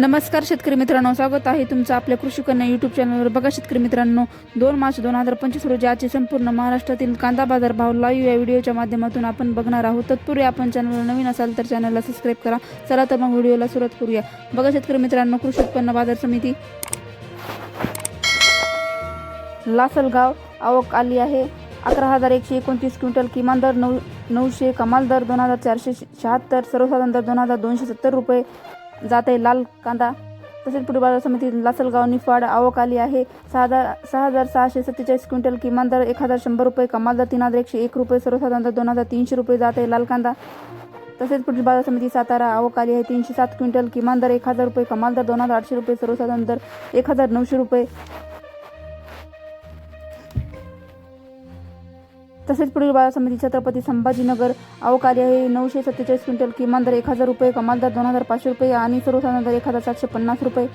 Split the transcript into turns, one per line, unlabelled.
नमस्कार शेतकरी मित्रांनो स्वागत आहे तुमचं आपल्या कृषी कन्या युट्यूब चॅनलवर बघा शेतकरी मित्रांनो दोन मार्च दोन हजार पंचवीस रोजी आजचे संपूर्ण महाराष्ट्रातील कांदा बाजार भाव लाईव्ह या व्हिडिओच्या माध्यमातून आपण बघणार आहोत. तत्पूर्वी आपण चॅनलवर नवीन असाल तर चॅनलला सबस्क्राईब करा. चला तर मग व्हिडिओला सुरुवात करूया. बघा शेतकरी मित्रांनो कृषी उत्पन्न बाजार समिती. लासलगाव आवक आली आहे. अकरा हजार एकशे एकोणतीस क्विंटल किमान दर नऊ नऊशे कमाल दर दोन हजार चारशे शहात्तर सर्वसाधारण दर दोन हजार दोनशे सत्तर रुपये. जात आहे लाल कांदा. तसेच पुढे बाजार समिती लासलगाव निफाड आवक आली आहे. सहा हजार सहा हजार सहाशे सत्तेचाळीस क्विंटल किमान दर एक हजार शंभर रुपये कमाल दर तीन हजार एकशे एक रुपये सर्वसाधारण दर दोन हजार तीनशे रुपये जात आहे लाल कांदा. तसेच पुढील बाजार समिती सातारा आवक आली आहे. तीनशे सात क्विंटल किमान दर एक हजार रुपये कमाल दर दोन हजार आठशे रुपये सर्वसाधारण दर एक हजार नऊशे रुपये. तसेच पुढील बाजार समिती छत्रपती संभाजीनगर अवकार्य आहे नऊशे सत्तेचाळीस क्विंटल किमान दर एक हजार रुपये कमाल दर दोन हजार पाचशे रुपये आणि सर्वसाधारण दर एक हजार सातशे पन्नास रुपये.